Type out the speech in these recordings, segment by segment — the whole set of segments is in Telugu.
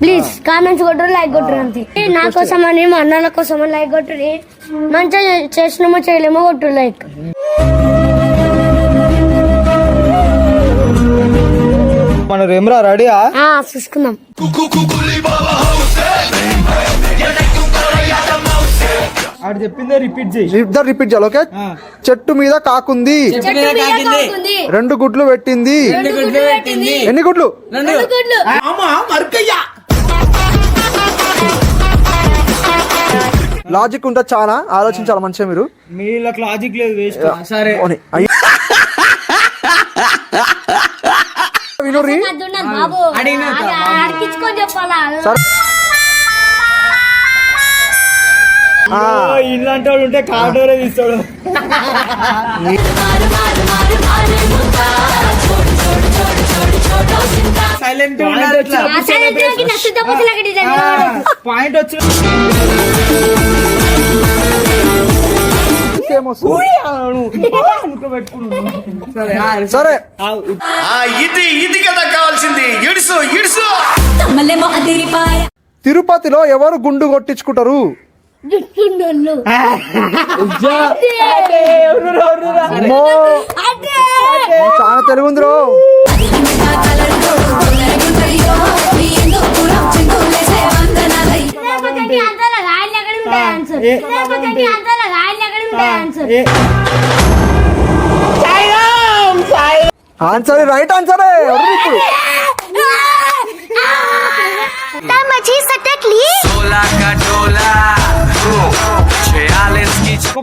ప్లీజ్ కామెంట్స్ కొట్టరు లైక్ కొట్టరు అంతే. నా కోసం అని మా అన్నల కోసం అని లైక్ కొట్టరు. మంచిగా చేసినామో చేయలేమో కొట్టరు లైక్ మన రెమ్రా రెడీయా? ఆ చూసుకుందాం. ఆడు చెప్పిందే రిపీట్ చేయి. ఇద్దరు రిపీట్ చేయాలి ఓకే. చెట్టు మీద కాకుంది. రెండు గుడ్లు పెట్టింది. ఎన్ని గుడ్లు? లాజిక్ ఉంటే చాలా ఆలోచించాలి మంచిగా మీరు మీళ్ళకి లాజిక్ లేదు వేస్ట్ సరే. వినుర్రి ఇలాంటి వాడు ఉంటే కార్డోరే తీస్తాడు సైలెంట్ పాయింట్ వచ్చి ఇంకేమొస్తుంది? సరే సరే. ఆ ఇది ఇది కదా కావాల్సింది. తిరుపతిలో ఎవరు గుండు కొట్టించుకుంటారు? చాలా తెలివి ఉంది రో. ఆన్సర్ రైట్ ఆన్సరే ఒక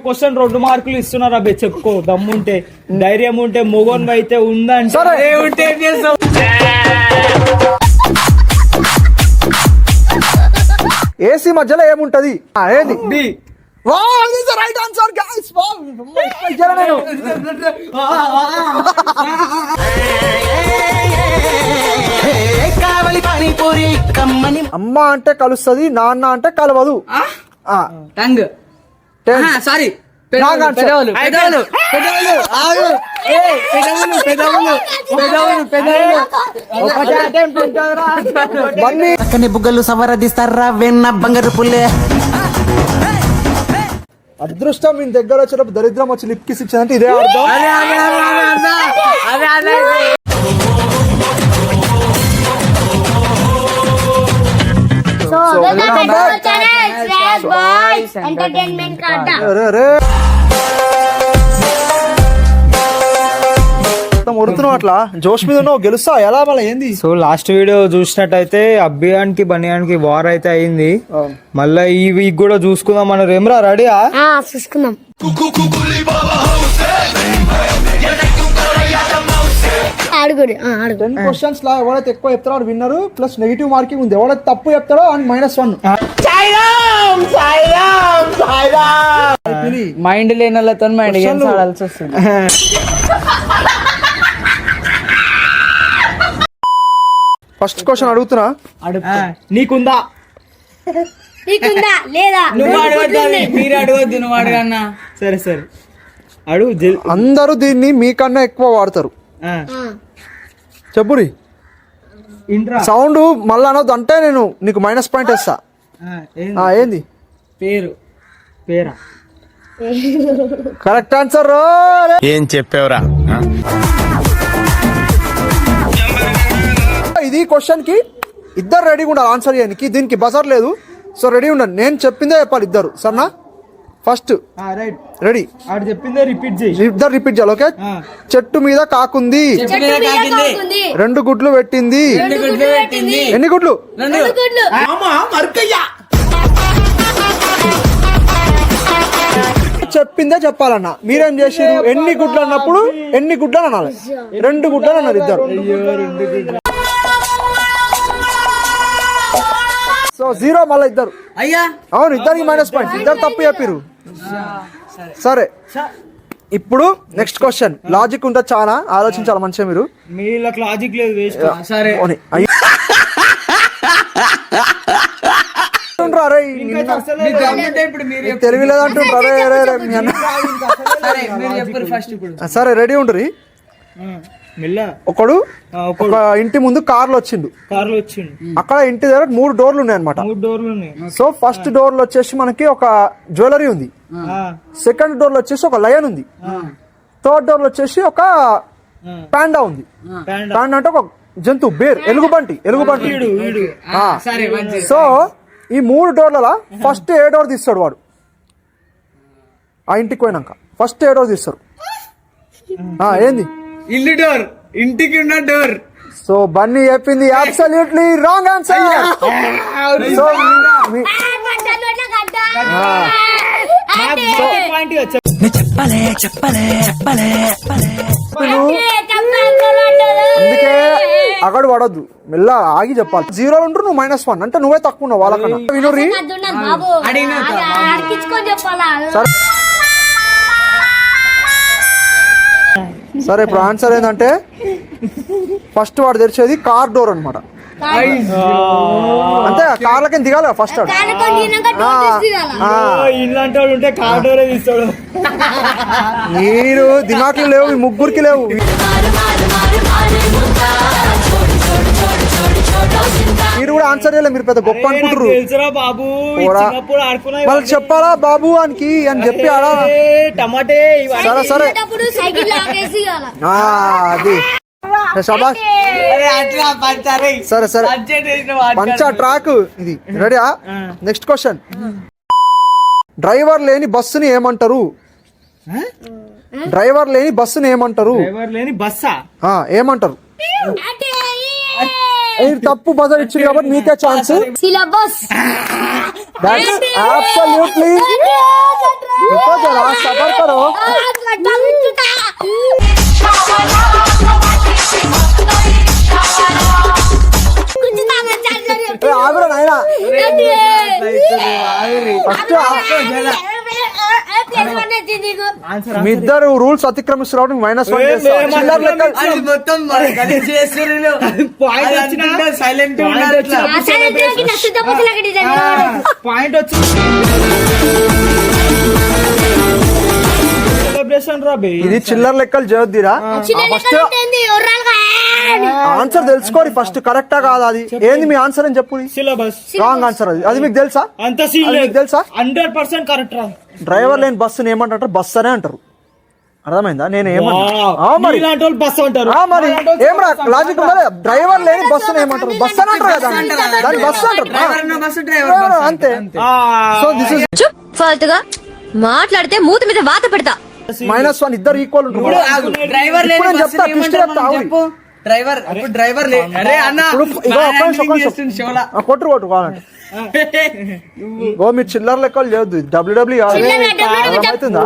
క్వశ్చన్ రెండు మార్కులు ఇస్తున్నారు అబ్బాయి చెప్పుకో దమ్ముంటే ధైర్యం ఉంటే మొగోన్ అయితే ఉందంటే ఉంటే ఏసీ మధ్యలో ఏముంటది ఆ, ఏది బి రైట్ ఆన్సర్ అమ్మ అంటే కలుస్తుంది నాన్న అంటే కలవదు ఆ, టంగ్. Sorry Wrong answer. పెదవులు పెదవులు పెదవులు. ఆగు. ఏయ్, పెదవులు పెదవులు పెదవులు పెదవులు. ఒకటే attempt ఉంటుందిరా. బన్నీ. పక్కని బుగ్గలు సవరదిస్తారా వెన్న బంగారు పుల్లే. అదృష్టం మీ దగ్గర వచ్చేటప్పుడు దరిద్రం వచ్చి లిప్ కిస్ ఇదే అర్థం. ఉడుతున్నావు అట్లా? జోష్ మీద ఉన్నావు గెలుస్తా ఎలా మళ్ళీ ఏంది? సో లాస్ట్ వీడియో చూసినట్టయితే అబ్బియానికి బనియానికి వార్ అయితే అయింది. మళ్ళీ ఈ వీక్ కూడా చూసుకుందాం మన రెమ్రా రెడీయా ఆ? చూసుకుందాం. అడుగుడు ఆ, అడుగు టెన్ క్వశ్చన్స్ లా ఎవరైతే ఎక్కువ చెప్తారో వాడు విన్నరు ప్లస్ నెగిటివ్ మార్కింగ్ ఉంది. ఎవరైతే తప్పు చెప్తారో అండ్ మైనస్ వన్ మైండ్ లేని వాళ్ళతో మైండ్ గేమ్స్ ఆడాల్సి వస్తుంది. ఫస్ట్ క్వశ్చన్ అడుగుతున్నా? నీకుందా? నీకుందా? లేదా? నువ్వు అడగద్దు అది, మీరు అడగద్దు నువ్వు అడగన్నా. సరే సరే. అడుగు అందరూ దీన్ని మీకన్నా ఎక్కువ వాడతారు. చెప్పురి. సౌండ్ మళ్ళీ అనొద్దు అంటే నేను నీకు మైనస్ పాయింట్ ఇస్తా ఆ, ఏంది? ఆ, ఏంది? పేరు. పేరా? కరెక్ట్ ఆన్సర్ ఏం చెప్పావురా? ఇది క్వశ్చన్కి ఇద్దరు రెడీగా ఉండాలి ఆన్సర్ చేయడానికి దీనికి బజర్ లేదు. సో రెడీ ఉండండి. నేను చెప్పిందే చెప్పాలి ఇద్దరు. సరేనా? ఫస్ట్ ఆ, రైట్. రెడీ. ఆడు చెప్పిందే రిపీట్ చేయి. ఇద్దరు రిపీట్ చేయాలి ఓకే. చెట్టు మీద కాకుంది. చెట్టు మీద కాకుంది. రెండు గుడ్లు పెట్టింది. రెండు గుడ్లు పెట్టింది. ఎన్ని గుడ్లు? రెండు. గుడ్లు. చెప్పిందే చెప్పాలన్న. మీరేం చేసిరు ఎన్ని గుడ్లు అన్నప్పుడు ఎన్ని గుడ్లు అని అనాలి. రెండు గుడ్లు అని అన్నారు ఇద్దరు. సో జీరో మళ్ళీ ఇద్దరు. అయ్యా! అవును ఇద్దరికి మైనస్ పాయింట్ ఇద్దరు తప్పు చెప్పిరు సరే. ఇప్పుడు నెక్స్ట్ క్వశ్చన్ లాజిక్ ఉంటే చాలా ఆలోచించాలి మంచిగా మీరు. మీళ్ళకి లాజిక్ లేదు వేస్ట్ సరే. తెలివి లేదంటుండ్రు, సరే మీరు చెప్పారు ఫస్ట్ ఇప్పుడు. ఆ, సరే రెడీ ఉండ్రి ఒకడు. ఒక ఇంటి ముందు కార్లు వచ్చిండు. కార్లో వచ్చిండు. అక్కడ ఇంటి దగ్గర మూడు డోర్లు ఉన్నాయి అనమాట మూడు డోర్లు ఉన్నాయి. సో ఫస్ట్ డోర్లో వచ్చేసి మనకి ఒక జ్యువెలరీ ఉంది. ఆ, సెకండ్ డోర్లో వచ్చేసి ఒక లయన్ ఉంది. థర్డ్ డోర్లో వచ్చేసి ఒక. పాండా ఉంది. ప్యాండా. పాండా అంటే ఒక జంతువు బేర్ ఎలుగుబంటి ఎలుగుబంటి. వీడు వీడు. ఆ. సరే మంచి సో ఈ మూడు డోర్ల ఫస్ట్ ఏ డోర్ తీస్తాడు వాడు? ఆ ఇంటికి పోయినాక. ఫస్ట్ ఏ డోర్ తీస్తాడు ఆ, ఏంది? ఇల్లు డోర్ ఇంటికి ఉన్న డోర్. సో బన్నీ చెప్పింది అబ్సల్యూట్లీ రాంగ్ ఆన్సర్ సో మీ- పాయింట్ ఇక చెప్పు. అందుకే అక్కడ పడొద్దు. మెల్ల ఆగి చెప్పాలి. జీరో ఉంటారు నువ్వు మైనస్ వన్ అంటే నువ్వే తక్కువ ఉన్నావు వాళ్ళకన్నా. వినురి చెప్పాలా? సరే. సరే ఇప్పుడు ఆన్సర్ ఏంటంటే ఫస్ట్ వాడు తెరిచేది కార్ డోర్ అనమాట అంతే కార్లకి దిగాలి ఫస్ట్ వాడు. ఇలాంటి ఉంటే కార్ డోరే తీస్తాడు. మీరు దిమాకులు లేవు ముగ్గురికి లేవు. మీరు కూడా ఆన్సర్ చేయలేదు మీరు పెద్ద గొప్ప అనుకుంటారు వాళ్ళకి చెప్పాలా బాబు అనికి అని చెప్పి ఆడా టమాటే ఇవన్నీ. సరే సరే. తినేటప్పుడు సైకిల్ లాగేసి ఇవ్వాలా? ఆ, అది. శబాష్ సరే సరే. పంచా ట్రాక్ ఇది. రెడీయా నెక్స్ట్ క్వశ్చన్ డ్రైవర్ లేని బస్సుని ఏమంటారు? డ్రైవర్ లేని బస్సుని ఏమంటారు? డ్రైవర్ లేని బస్సా? ఆ, ఏమంటారు? అంటే ఇది తప్పు బజర్ ఇచ్చింది కాబట్టి మీకే ఛాన్స్ సిలబస్ దట్స్ అబ్సల్యూట్లీ సబర్ కరో మీ ఇద్దరు రూల్స్ అతిక్రమిస్తున్నారు మైనస్ పాయింట్ ఇది చిల్లర లెక్కలు చేయొద్దిరా. ఫస్ట్ ఆన్సర్ తెలుసుకోరి ఫస్ట్ కరెక్టా కాదా అది? ఏంది మీ ఆన్సర్ అని చెప్పు సిలబస్ రాంగ్ ఆన్సర్ అది. అది మీకు తెలుసా? అంత సీన్ మీకు తెలుసా? హండ్రెడ్ పర్సెంట్ కరెక్ట్ రా. డ్రైవర్ లేని బస్సుని ఏమంటారు? బస్ అనే అంటారు. అర్థమైందా? నేను ఏమన్నా వావ్. ఆ మరి. ఇలాంటి వాళ్ళు బస్ అంటారు. ఆ మరి ఏం లాజిక్ డ్రైవర్ లేని బస్సుని ఏమంటారు? బస్ అని అంటారు కదా దాన్ని. బస్ అంటారు. బస్సు అంతే. సో దిస్ ఇస్ ఫాల్తుగా. మాట్లాడితే మూతి మీద వాత పెడతా. మైనస్ వన్ ఇద్దరు ఈక్వల్ ఉంటారు డ్రైవర్ చెప్తా, చెప్తా, డ్రైవర్ ఇప్పుడు డ్రైవర్ అరే అన్న కొట్టు కొట్టు కావాలంటే. ఓ మీరు చిల్లర లెక్కలు చేయొద్దు. డబ్ల్యూడబ్ల్యూ అర్థమవుతుందా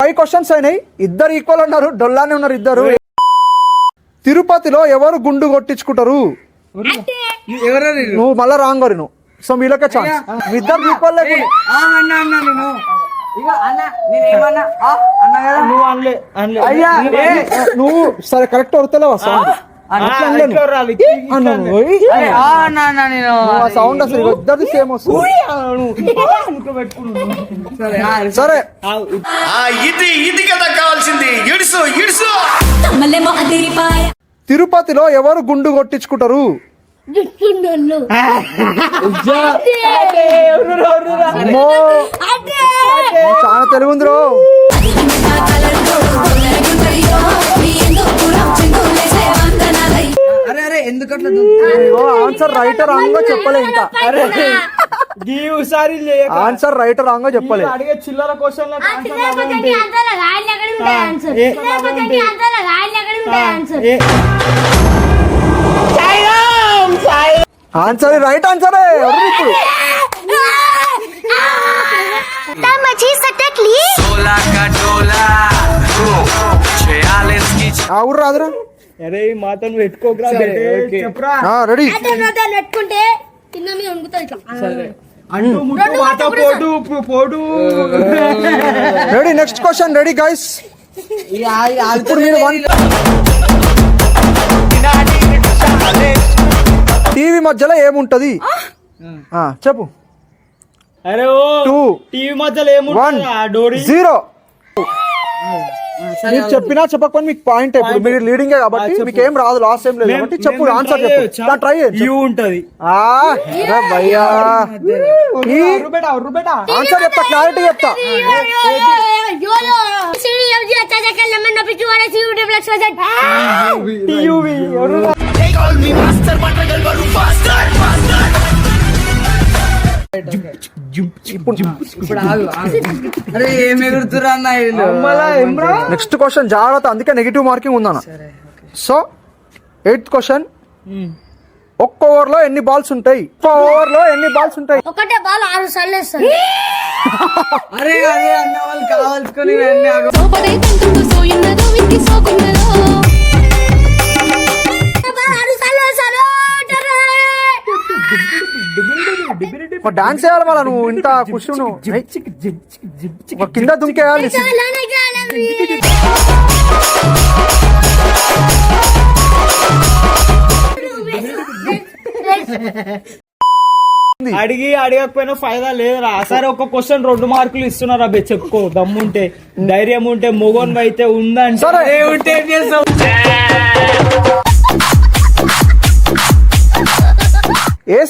ఫైవ్ క్వశ్చన్స్ అయినాయి. ఇద్దరు ఈక్వల్ ఉన్నారు. డొల్లానే ఉన్నారు ఇద్దరు. తిరుపతిలో ఎవరు గుండు కొట్టించుకుంటారు? ఎవరో? నువ్వు మళ్ళా రాంగ్ నువ్వు సో మీలోకే ఛాన్స్ మీ ఇద్దరు ఈక్వల్ లేకుండా అన్న అన్న కదా? నువ్వు అనలే అనలే. అయ్యా ఏ, నువ్వు సరే కరెక్ట్ అవుతలేవా సౌండ్ అసలు ఇద్దరిది సేమ్ వస్తుంది. సరే ఆ, సరే ఆ ఇది ఇది కదా కావాల్సింది. ఇడుసు ఇడుసు. కమలేమో అదిరిపాయ తిరుపతిలో ఎవరు గుండు కొట్టించుకుంటారు? అమ్మో. చాలా రో. అరే అరే ఎందుకు అట్లా ఇగో ఆన్సర్ రైట్ రాంగ్ చెప్పలే ఇంకా. లేక ఆన్సర్ రైట్ రాంగ్ చెప్పలే. అడిగే చిల్లర క్వశ్చన్ ఆన్సర్ రైట్ ఆన్సరే ఎవరు ఇప్పుడు ఆ ఊరు రాదురా అరే ఈ మాతను పెట్టుకోకరా బెట్టే. చెప్పురా రెడీ. పెట్టుకుంటే కింద మీద ఇట్లా. అంటూ ముట్టు మాట పోటు పోటు. Ready next question ready guys ఇప్పుడు మీరు వన్ టీవీ మధ్యలో ఏముంటది? ఆ, చెప్పు. అరే ఓ Two. టీవీ మధ్యలో వన్ ఏముంటుంది ఆ డోరీ జీరో మీరు చెప్పినా చెప్పకపోయినా మీకు పాయింట్ ఇప్పుడు. మీరు లీడింగ్ కాబట్టి మీకు ఏం రాదు లాస్ ఏం లేదు కాబట్టి చెప్పు ఆన్సర్ చెప్పు. ట్రై యూ ఉంటది. భయ్యా. ఆన్సర్ చెప్తా క్లారిటీ చెప్తా. అరే నెక్స్ట్ క్వశ్చన్ జాగ్రత్త అందుకే నెగిటివ్ మార్కింగ్ ఉందన్న సో ఎయిత్ క్వశ్చన్ ఒక్క ఓవర్లో ఎన్ని బాల్స్ ఉంటాయి ఒక్క ఓవర్లో ఎన్ని బాల్స్ ఉంటాయి ఒకటే బాల్ ఆరు సార్లు వేస్తాను అరే అదే అన్న వాళ్ళు కావాల్సుకొని ఆరు సార్లు వేస్తాను డాన్స్ చేయాలి మళ్ళీ నువ్వు ఇంత నువ్వు కింద దుంకేయాలి అడిగి అడగకపోయినా ఫైదా లేదురా సరే ఒక క్వశ్చన్ రెండు మార్కులు ఇస్తున్నారు అబ్బే చెప్పుకో దమ్ముంటే ధైర్యం ఉంటే మొగోన్ అయితే ఉందంటే ఉంటే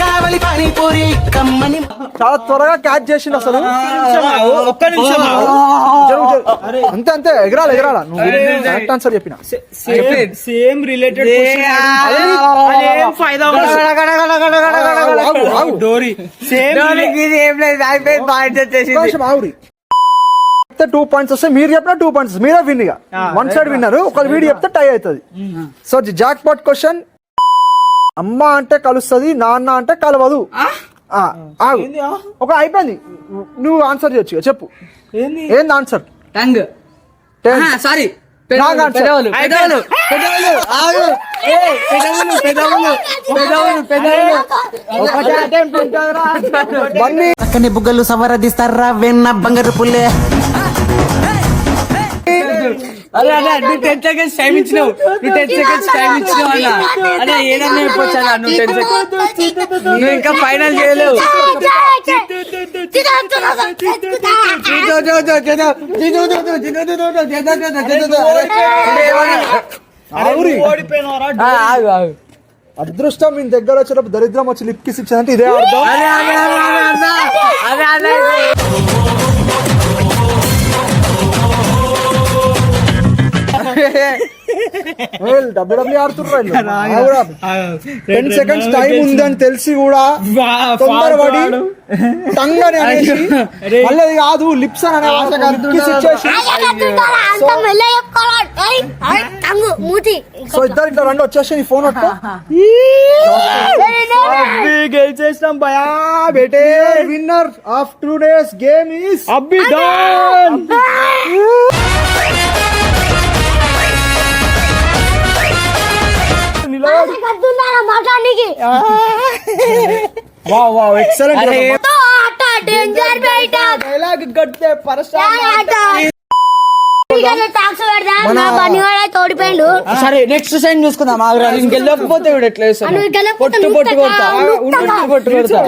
కావలి పానీపూరి కమ్మని చాలా త్వరగా క్యాచ్ చేసిండు అసలు. ఒక్క నిమిషం. అంతే అంతే ఎగరాలి ఎగరాల. నువ్వు కరెక్ట్ ఆన్సర్ చెప్పిన? Same related. డోరీ. సేమ్ టూ పాయింట్స్ వస్తే మీరు చెప్పిన టూ పాయింట్స్ మీరే విన్ ఇక. వన్ సైడ్ విన్నారు ఒక వీడి చెప్తే టై అవుతుంది. సో జాక్ పాట్ క్వశ్చన్ అమ్మ అంటే కలుస్తుంది నాన్న అంటే కలవదు. ఒక అయిపోయింది. నువ్వు ఆన్సర్ చేయొచ్చు చెప్పు. ఏంది? ఏంది ఆన్సర్ టంగ్. సారీ పెదవులు. పెదవులు పెదవులు పెదవులు పెదవులు పెదవులు పెదవులు చక్కని బుగ్గలు సవరదిస్తారా వెన్న బంగారు పుల్లే? అరే అన్న నువ్వు టెన్ సెకండ్స్ టైం ఇచ్చినావు. నువ్వు టెన్ సెకండ్స్ టైం ఇచ్చినావు అన్న. అన్న ఏదన్నా చెప్పొచ్చు అన్న నువ్వు టెన్ సెకండ్స్. నువ్వు ఇంకా ఫైనల్ చేయలేవు. అదృష్టం మీ దగ్గర వచ్చేటప్పుడు దరిద్రం వచ్చి లిప్ కిస్ ఇచ్చానంటే ఇదే అర్థం. డబ్ల్యూడబ్ల్యూ ఆడుతున్నారు టెన్ సెకండ్స్ టైం ఉందని తెలిసి కూడా తొందరపడి టంగ్ అని అనేసి మళ్ళీ కాదు లిప్స్ అని ఆశ సో ఇద్దరు ఇట్లా రెండు వచ్చేసి నీ ఫోన్ గెలిచేసినాం భయా బేటే. Winner of two days game is అబ్బి వావ్ వావ్ ఎక్సలెంట్ డేంజర్ బయట డైలాగ్ సరే నెక్స్ట్ సైన్ చూసుకుందాం. ఆగురా ఇంకెళ్ళకపోతే ఇప్పుడు ఎట్లా పొట్టు పొట్టు కొడతా. కొడతా.